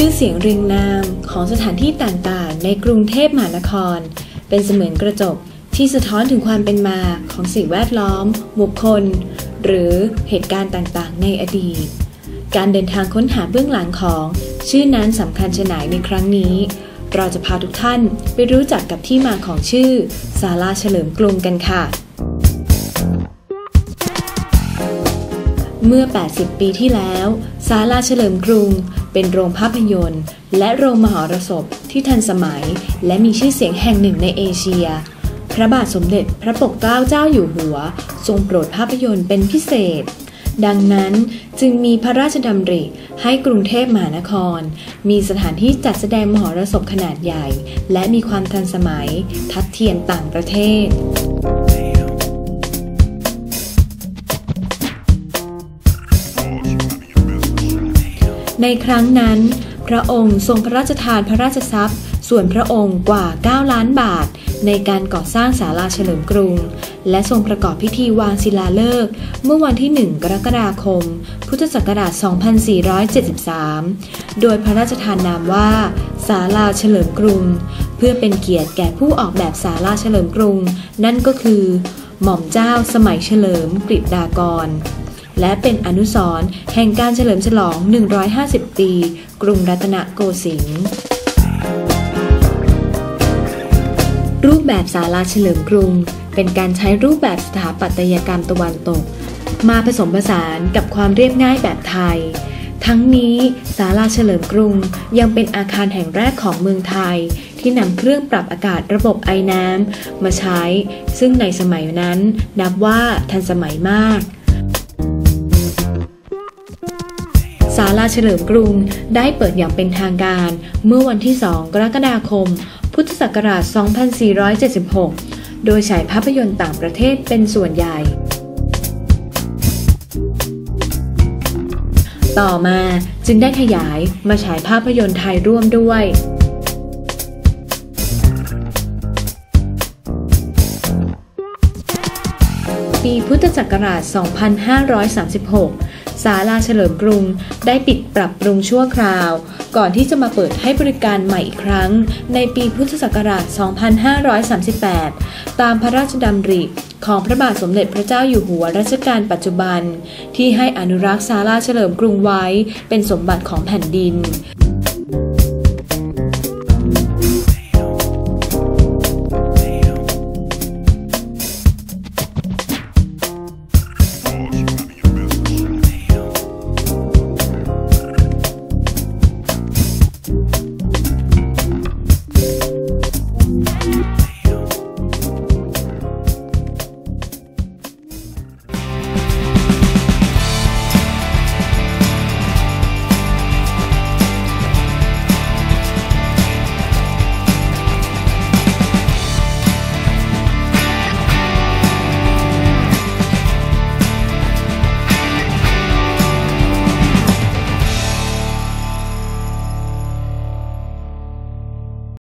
ชื่อเสียงเรียงนามของสถานที่ต่างๆ ในกรุงเทพมหานคร เป็นเสมือนกระจกที่สะท้อนถึงความเป็นมาของสิ่งแวดล้อม บุคคล หรือเหตุการณ์ต่างๆ ในอดีต การเดินทางค้นหาเบื้องหลังของ ชื่อนั้นสำคัญชะไหนในครั้งนี้ เราจะพาทุกท่านไปรู้จักกับที่มาของชื่อศาลาเฉลิมกรุงกันค่ะ เมื่อ 80 ปีที่แล้วศาลาเฉลิมกรุง เป็นโรงภาพยนตร์ และโรงมหรสพที่ทันสมัย และมีชื่อเสียงแห่งหนึ่งในเอเชีย พระบาทสมเด็จพระปกเกล้าเจ้าอยู่หัว ทรงโปรดภาพยนตร์เป็นพิเศษ ดังนั้นจึงมีพระราชดำริให้กรุงเทพมหานคร มีสถานที่จัดแสดงมหรสพขนาดใหญ่ และมีความทันสมัย ทัดเทียมต่างประเทศ ในครั้งนั้น พระองค์ทรงพระราชทานพระราชทรัพย์ ส่วนพระองค์กว่า 9 ล้านบาท ในการก่อสร้างศาลาเฉลิมกรุง และทรงประกอบพิธีวางศิลาฤกษ์เมื่อวันที่ 1 กรกฎาคม พุทธศักราช 2473 โดยพระราชทานนามว่าศาลาเฉลิมกรุง เพื่อเป็นเกียรติแก่ผู้ออกแบบศาลาเฉลิมกรุง นั่นก็คือ หม่อมเจ้าสมัยเฉลิมกฤษดากร และเป็นอนุสรณ์แห่งการเฉลิมฉลอง 150 ปี กรุงรัตนโกสินทร์รูปแบบศาลาเฉลิมกรุง เป็นการใช้รูปแบบสถาปัตยกรรมตะวันตก มาผสมผสานกับความเรียบง่ายแบบไทย ทั้งนี้ศาลาเฉลิมกรุงยังเป็นอาคารแห่งแรกของเมืองไทย ที่นำเครื่องปรับอากาศระบบไอน้ำมาใช้ ซึ่งในสมัยนั้นนับว่าทันสมัยมาก ศาลาเฉลิมกรุงได้เปิดอย่างเป็นทางการ เมื่อวันที่ 2 กรกฎาคม พุทธศักราช 2476 โดยฉายภาพยนตร์ต่างประเทศเป็นส่วนใหญ่ต่อมาจึงได้ขยายมาฉายภาพยนตร์ไทยร่วมด้วย ปีพุทธศักราช 2536 ศาลาเฉลิมกรุงได้ปิดปรับปรุงชั่วคราว ก่อนที่จะมาเปิดให้บริการใหม่อีกครั้ง ในปีพุทธศักราช 2538 ตามพระราชดำริของพระบาทสมเด็จพระเจ้าอยู่หัวรัชกาลปัจจุบัน ที่ให้อนุรักษ์ศาลาเฉลิมกรุงไว้เป็นสมบัติของแผ่นดิน